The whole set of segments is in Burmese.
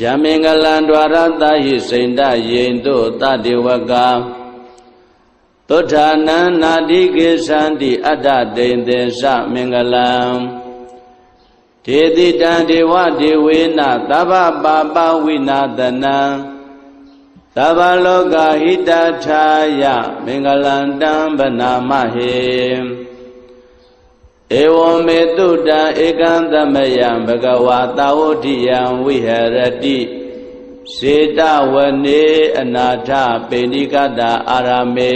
ယမင်္ဂလံ द्वार တဟိစိန္ဒယိန်တို့တတေဝကသုဋ္ဌာနံနာတိကေသန္တိအတ္တတိန်သေသမင်္ဂလံဒေတိတံဒေဝဒေဝေနသဗ္ဗပါပဝိနာတနံသဗ္ဗလောကဟိတထာယမင်္ဂလံတံဗနာမဟေ ဧဝံမေတုတံဧကံသမယံဘဂဝါတာဝတိယံဝိဟရတိစေတဝနေအနာထပေဏိကတာအာရမေ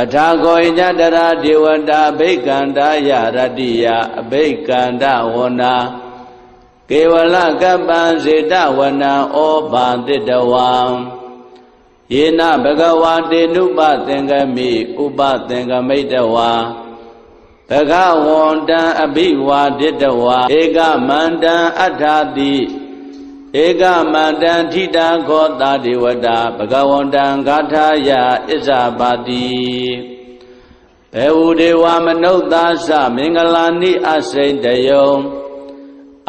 အထာဂောဣညတရာဒေဝတာအဘိကန္တာယရတ္တိယအဘိကန္တဝနာကေဝလကပ္ပံစေတဝနံဩဘာတိတဝံယေနဘဂဝါတေနုပသင်္ကမိဥပသင်္ကမိတဝါ ဘဂဝန္တံအဘိဝါဒိတဝါဧကမန္တံအထာတိဧကမန္တံထိတာခောတာဒေဝတာဘဂဝန္တံဂါထာယဣဇာပါတိဘေဝဒေဝမနုဿာသမင်္ဂလာနိအစိန်တယုံ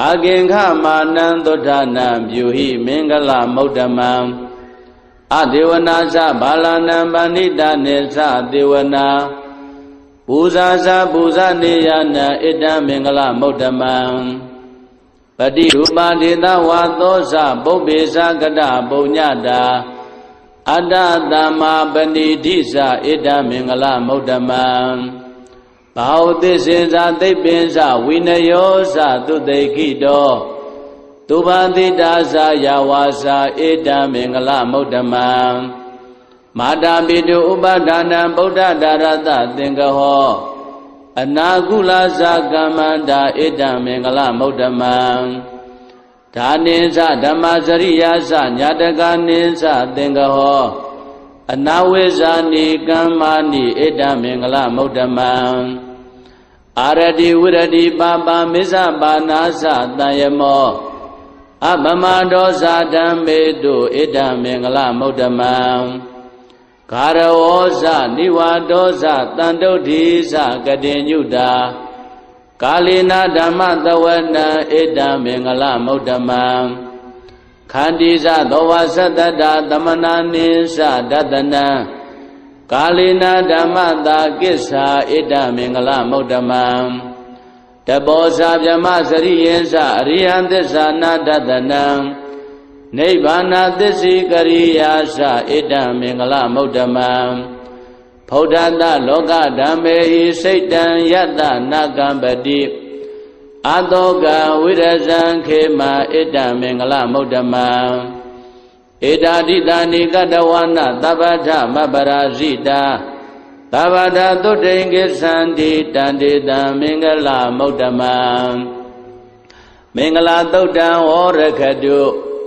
အကင်္ခမာနံသုဒ္ဓနာပြုဟိမင်္ဂလမௌတမံအဒေဝနာသဘာလနံပဏိတနေသဒေဝနာ ပူဇာဇာပူဇာနေယနာဣတံမင်္ဂလမௌတမံပတိရူပဒေသဝါသောဇပုပ္ပေသကတပုညတာအတ္တသမ္မာပဏိဓိသဣတံမင်္ဂလမௌတမံဘာဝသစ္စေသာသိပ္ပင်္စဝိနယောသသုတေခိတောသူဘာတိတာသာယဝါစာဣတံမင်္ဂလမௌတမံ မာတာပိတုဥပဒါနံဗုဒ္ဓဒါရတသင်္ကဟောအနာကုလသကမ္မန္တာဣတံမင်္ဂလမௌတမံဒါနိသဓမ္မစရိယာသညာတကနိသသင်္ကဟောအနာဝိဇာနိကမ္မာနိဣတံမင်္ဂလမௌတမံအာရတိဝရတိပါပါမစ္ဆပါနာသတံယမောအပမဒောဇာဓမ္မေတုဣဒံမင်္ဂလမௌတမံ ဂါရဝောဇနိဝါဒောဇတန္တုဋ္ဌိဇကတိညုတာကာလေနာဓမ္မသဝနံဣဒံမင်္ဂလမௌတမံခန္တီဇသောဝသတ္တတာသမနာနိသဒတနံကာလေနာဓမ္မတာကိစ္ဆာဣဒံမင်္ဂလမௌတမံတဘောဇာဗြဟ္မစရိယေသအရိယံသစ္စာနာဒတနံ နိဗ္ဗာနသစ္စိကရိယာသဣဒံမင်္ဂလမௌတမံဖௌဒတလောကဓမ္မေဟိစိတ်တံယတနာကံပတိအတောကဝိရဇံခေမဣဒံမင်္ဂလမௌတမံဧတာတိတာနိကတဝနာသဗ္ဗထမပရာဇိတာသဗ္ဗတသုတ္တိကိသန္တိတန္တိတံမင်္ဂလမௌတမံမင်္ဂလာသုတ်တံဝရခတု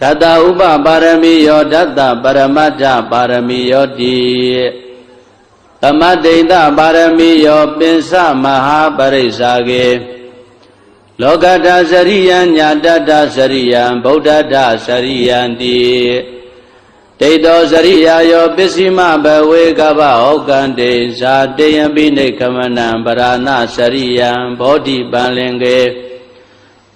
ဓတ္တဥပပါရမီယောဓတ္တပရမတ္ထပါရမီယောတိသမတိန်တပါရမီယောပင်စမဟာပရိစ္ဆာကေလောကတစရိယံညာတတစရိယံဗုဒ္ဓတစရိယံတိဒိဋ္ဌောစရိယာယောပစ္စည်းမဘဝေကဗဟောကံတေဇာတေယံပိနေခမနံပရဏစရိယံဘောဓိပံလင်ကေ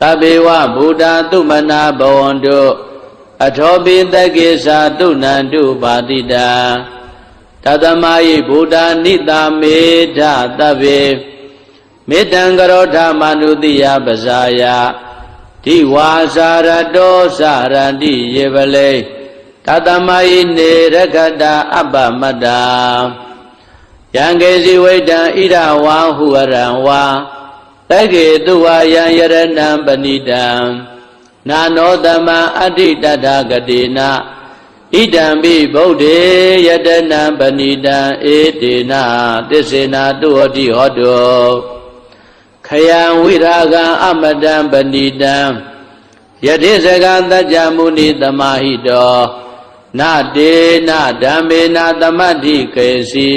တဘေဝဗုဒ္ဓသုမနာဘဝန္တုအထောပိတကေသာတုဏန္တုပါတိတာတသမယိဗုဒ္ဓနိတာမေဓတဗေမေတံကရောဓမနုတိယပဇာယဒီဝါစာရတောစရတိယေပလေတသမယိနေရခတာအပ္ပမတ္တာယံကေစီဝိတံဣဒဝါဟုရံဝါ တကေတုဝါယံယရဏံပဏိတံနာနောတမံအဋ္ဌိတတဂတိနာဣဒံပိဗုဒ္ဓေယတနံပဏိတံဧတေနာသစ္စေနာတုဟောတိဟောတောခယံဝိရာဂံအမတံပဏိတံယတိစကသัจ जा မုနိသမာဟိတောနတေနဓမ္မေနသမတ္တိကေစီ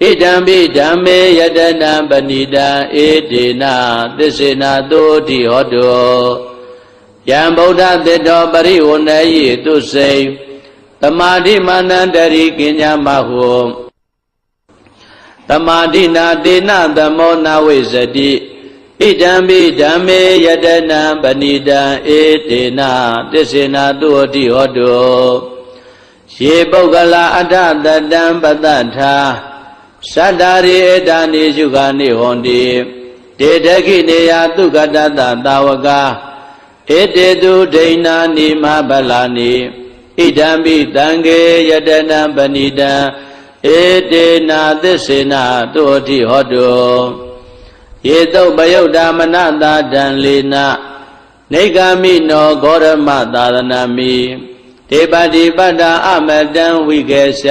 ဣဒံပိဓမ္မေယတနံပဏိတံဧတေနာသစ္စေနာတုတိဟောတောယံဗုဒ္ဓသတ္တောပရိဝဏယိတုစိံတမာတိမာနန္တရိကဉ္ညာမဟုတမာတိနာတေနသမောနာဝိဇတိဣဒံပိဓမ္မေယတနံပဏိတံဧတေနသစ္စေနာတုတိဟောတုယေပုဂ္ဂလာအထတတံပတ္တထာ သတ္တာရိဧတာနိရှုခာနိဟွန်တိတေတခိနေယသုကတတသာဝကဧတေတုဒိဏာနိမဗလာနိဣဒံပိတံခေယတနံပဏိတံဧတေနာသစ္စေနာတုအတိဟောတုယေတုပယုတ်တာမနတာတံလေနာနေဂာမိနောဂောရမသာသနာမိဒေပတိပတ္တာအမတံဝိကေရှ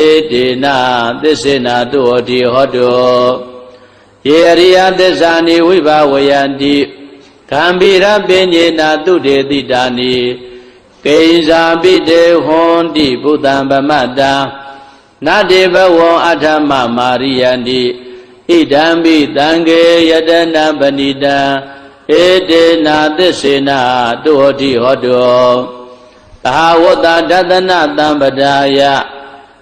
ဧတေနာသစ္စေနာတုဟောတိဟောတုယေအရိယသစ္စာနိဝိဘဝယန္တိကံဗိရပင်ညေနာတုတေတိတာနိကိဉ္စာပိတေဟွန်တိဘုဒ္ဓံဗမတ္တာနတေဘဝံအထမမာရိယန္တိဣဒံပိတံခေယတနာပဏိတံဧတေနာသစ္စေနာတုဟောတိဟောတောသဟဝတ္တဒသနတံပဒါယ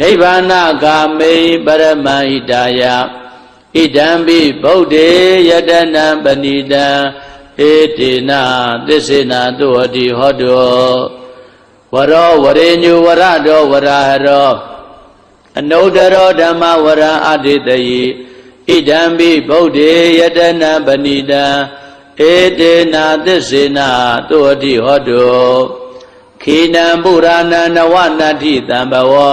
နိဗ္ဗာနဂာမိပရမဟိတာယဣဒံပိဗုဒ္ဓေယတနာပဏိတံဧတေနာသစ္စေနာတုဟတိဟောတောဝရောဝရေညုဝရတောဝရဟရောအနုတ္တရောဓမ္မဝရံအတေတယိဣဒံပိဗုဒ္ဓေယတနာပဏိတံဧတေနာသစ္စေနာတုဟတိဟောတောခိနံပုရာဏနဝနတ္ထိတံဘဝံ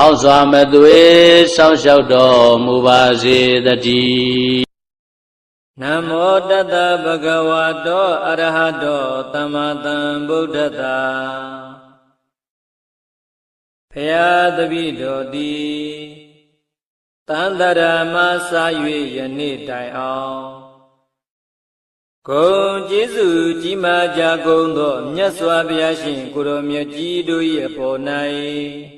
ကောင်းစွာမသွေစောင့်ရှောက်တော်မူပါစေတည်းနမောတတဗုဒ္ဓဝါတောအရဟတောသမ္မာသမ္ဗုဒ္ဓတ္တာဖရာတပိတော်သည်တန်တရာမစာ၍ယနေ့တိုင်အောင်ဂုံကျေးဇူးကြီးမားကြကုန်သောမြတ်စွာဘုရားရှင်ကိုရောမြတ်ကြီးတို့၏အပေါ်၌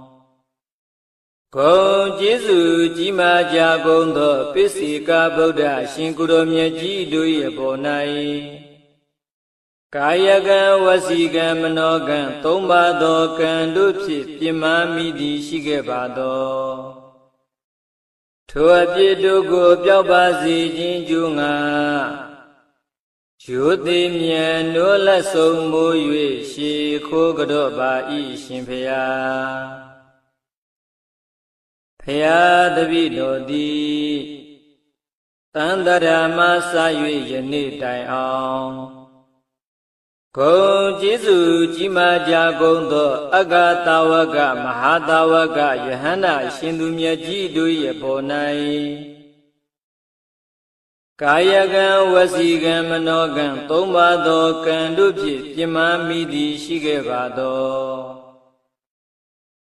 ဂုံကျေးဇူးကြီးမားကြကုန်သောပိစိကဗုဒ္ဓရှင်ကုတော်မြတ်ကြီးတို့၏အပေါ်၌ကာယကံဝစီကံမနောကံသုံးပါးသောကံတို့ဖြင့်ပြမမိသည်ရှိခဲ့ပါသောထိုအပြစ်တို့ကိုပျောက်ပါစေခြင်းကျူးငါယူသည်မြတ်နိုးလက်ဆုံးမူ၍ရှေခိုးကြော့ပါ၏ရှင်ဖျား ဖျားတပိတော်သည်တန်တရာမစာ၍ယနေ့တိုင်အောင်ဂုံကျေးဇူးကြီးမားကြကုန်သော အဂတာဝကမဟာတာဝကယဟန္တာရှင်သူမြတ်ကြီးတို့၏ဘော၌ကာယကံဝစီကံမနောကံသုံးပါးသောကံတို့ဖြင့်ပြမမိသည်ရှိခဲ့ပါသော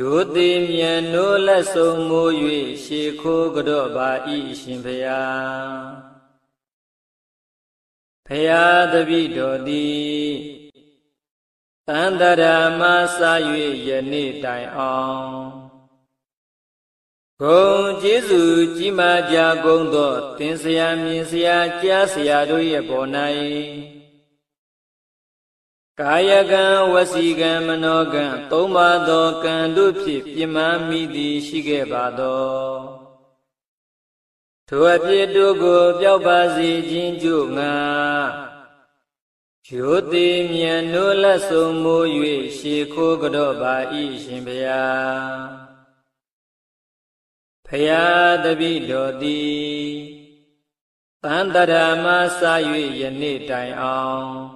ရိုသေမြတ်နိုးလက်ဆုံးမိုး၍ရှေခိုးကြော့ပါ၏ရှင်ဖျားဖျားတပိတော်သည်တန္တရာမစာ၍ယနေ့တိုင်အောင်ဂုံကျေးဇူးကြီးမားကြကုန်သောသင်ဆရာမြင်ဆရာကြားဆရာတို့ရဲ့ပေါ်၌ ကာယကံဝစီကံမနောကံသုံးပါးသောကံတို့ဖြင့်ပြမမိသည်ရှိခဲ့ပါသောထိုအဖြစ်တို့ကိုပျောက်ပါစေခြင်းကြို့ငါရိုသေမြတ်နိုးလက်ဆုံးမိုး၍ရှေခိုးကြော့ပါ၏ရှင်ဘုရားဖယားတပိတော်သည်တန်တရာမစ၍ယနေ့တိုင်အောင်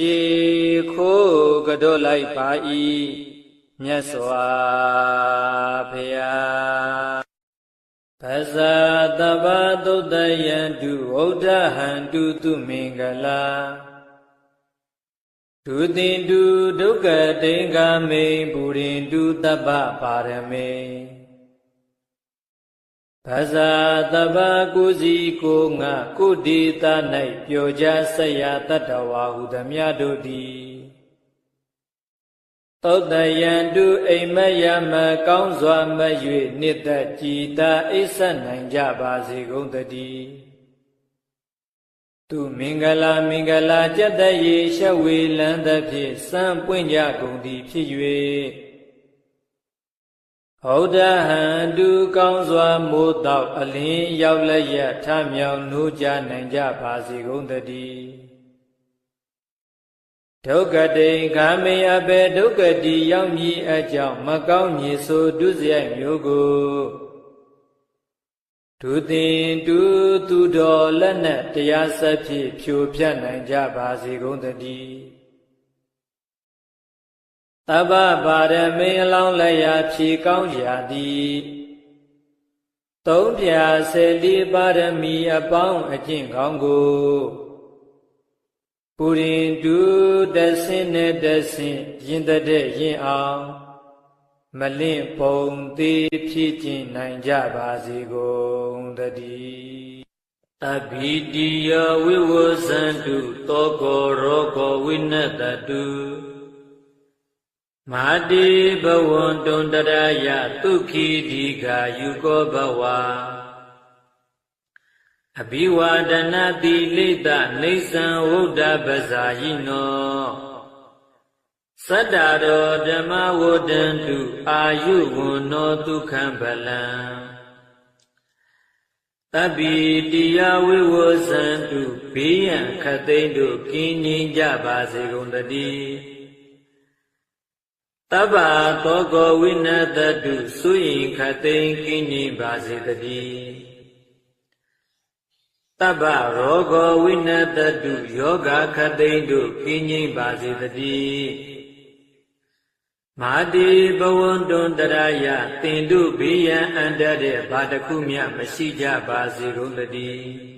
ရှေခိုးကြော့လိုက်ပါ၏မြတ်စွာဘုရားပဇာတဗ္ဗသုတ္တယံတုဝုဒ္ဓဟံတုသူမင်္ဂလာဒုတိတုဒုက္ကတိင်္ဂမေပုရိန္တုတပ္ပပါရမေ ပဇာတဗ္ဗကုစီကိုငါကုတိတ၌ပြောကြဆက်ရတတ္တဝါဟုသမျှတို့သည်သောတယံတုအိမ်မယမကောင်းစွာမ၍နှစ်သက်ကြည်သာအိဆတ်နိုင်ကြပါစေကုန်တည်းသူမင်္ဂလာမင်္ဂလာကြက်တရေရှဝေလန်းသဖြင့်စံပွင့်ကြကုန်သည်ဖြစ်၍ ဟောဒဟံတုကောင်းစွာမိုးတော့အလင်းရောက်လက်ရထမြောင်နိုးကြနိုင်ကြပါစေကုန်တည်းဒုက္ကတိဂာမေအဘေဒုက္ကတိရောက်မည်အကြောင်းမကောင်းမည်ဆိုဒုစရိုက်မျိုးကိုဒုသင်တူသူတော်လက်နဲ့တရားစပ်ဖြင့်ဖြိုဖြတ်နိုင်ကြပါစေကုန်သတည်း တပ္ပပါရမေအလောင်းလည်းရာဖြေကောင်းရာသည်သုံးပြဆယ်လေးပါရမီအပေါင်းအကျင့်ကောင်းကိုပူရင်တူတဆင်းနဲ့တဆင်းရင်တဲ့ရင်အောင်မလင့်ပုံသေးဖြစ်ခြင်းနိုင်ကြပါစေကုန်တည်းအဘိတိယဝိဝဇန္တုတောကောရောကောဝိနတတု မာတိဘဝံတုံတရယဒုက္ခိဒီဃာယူကောဘဝအဘိဝါဒနာတိလိတနေသံဝုဒ္ဓပဇာယိနောသတ္တရောဓမ္မဝဒ္ဒန္တုအာယုဝန္နောဒုက္ခံဗလံတပ္ပိတိယဝိဝဇန္တုဘေးရန်ခတ်သိမ်းတို့ကင်းငြိမ်းကြပါစေကုန်တည်း တဗ္ဗသောကောဝိနတတုစွရင်ခတ်သိမ်းကင်းငြိမ်းပါစေတည်းတဗ္ဗရောဂောဝိနတတုယောဂခတ်သိမ်းတို့ကင်းငြိမ်းပါစေတည်းမာတိဘဝန္တုံတရယတင်တို့ဘေးရန်အန္တတဲ့ဘာတစ်ခုမျှမရှိကြပါစေကုန်တည်း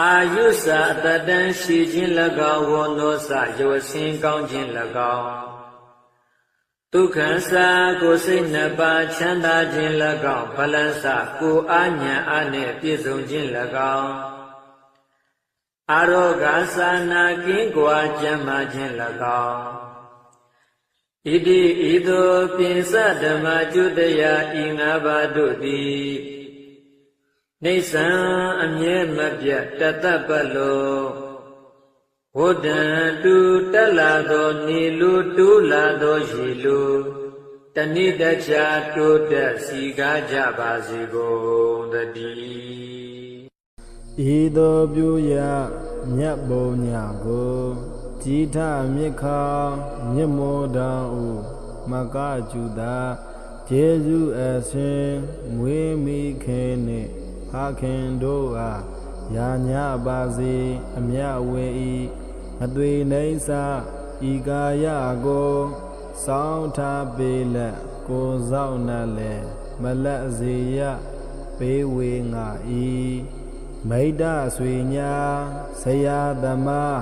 အာယုစာအတတန်ရှိခြင်း၎င်းဝန္နောစယောစင်ကောင်းခြင်း၎င်းဒုက္ခစာကိုစိတ်နှစ်ပါးချမ်းသာခြင်း၎င်းဗလန်စကိုအာညာအားနှင့်ပြည့်စုံခြင်း၎င်းအာရောဂါသာနာကင်းကွာကျမ်းမာခြင်း၎င်းဣတိဤသို့ပြင်စဓမ္မကျွတရာဤငါးပါးတို့သည် နေဆံအမြဲမပြတ်တတပလောဝဒ္ဒံတူတက်လာသောနေလူတူးလာသောရေလူတဏိတချာတိုးတက်စီကားကြပါစေကုန်တည်းဤသို့ပြုရမြတ်ဘုံညာကိုကြည်ထမြစ်ခါမြစ်မောတံဥမကကျူတာကျေးဇူးအရှင်မွေးမိခင်နှင့် ဖခင်တို့အားယာညာပါစေအမြဝေဤအသွေနေဆာဤကာယကိုစောင်းထားပေလက်ကိုစောင့်နှလည်းမလက်စေရပေးဝေငါဤမိတ္တဆွေညာဆရာသမား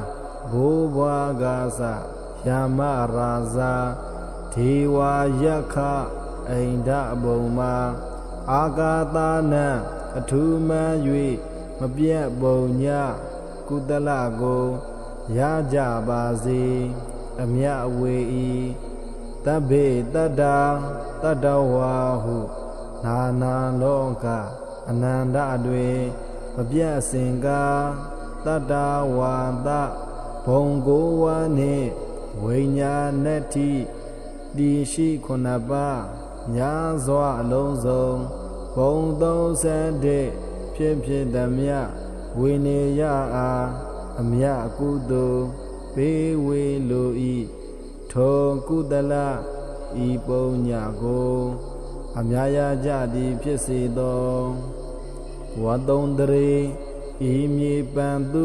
ဘိုးဘွားကားစယာမရာဇာဒေဝယက္ခအိန္ဒဘုံမှာအာကာသနံ အထူးမှန်၍မပြတ်ပုံညကုသလကိုရကြပါစေအမြဝေဤတဗ္ဗေတတ္တာတတ္တဝါဟုနာနာလောကအနန္တတွင်မပြတ်စင်ကားတတ္တဝါဒဘုံကိုဝါနှင့်ဝိညာဏတိတိရှိခုနှစ်ပါးညာစွာအလုံးစုံ ဘုံ31ဖြစ်ဖြစ်သမျှဝိနေယအားအမြကုသိုလ်ဘေးဝေလိုဤထောကုသလဤပုံညာကိုအမြာရကြသည်ဖြစ်စေသောဝတ္တုံတရေဤမြေပံသူ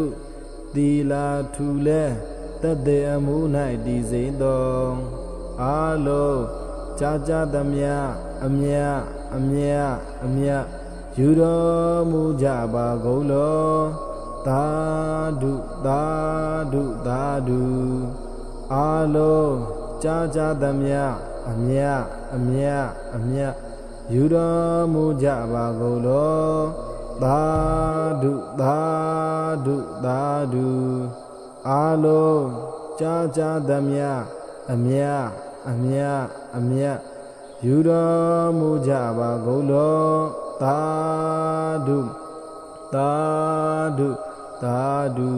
တီလာထူလဲတတေအမှု၌တည်စေသောအာလုံးကြာကြာသမျှအမြ အမြအမြယူတော်မူကြပါကုန်လောသာဓုသာဓုသာဓုအာလုံးကြာကြာသမျှအမြအမြအမြယူတော်မူကြပါကုန်လောသာဓုသာဓုသာဓုအာလုံးကြာကြာသမျှအမြအမြအမြ ယူတော်မူကြပါကုန်လောသာဓုသာဓုသာဓု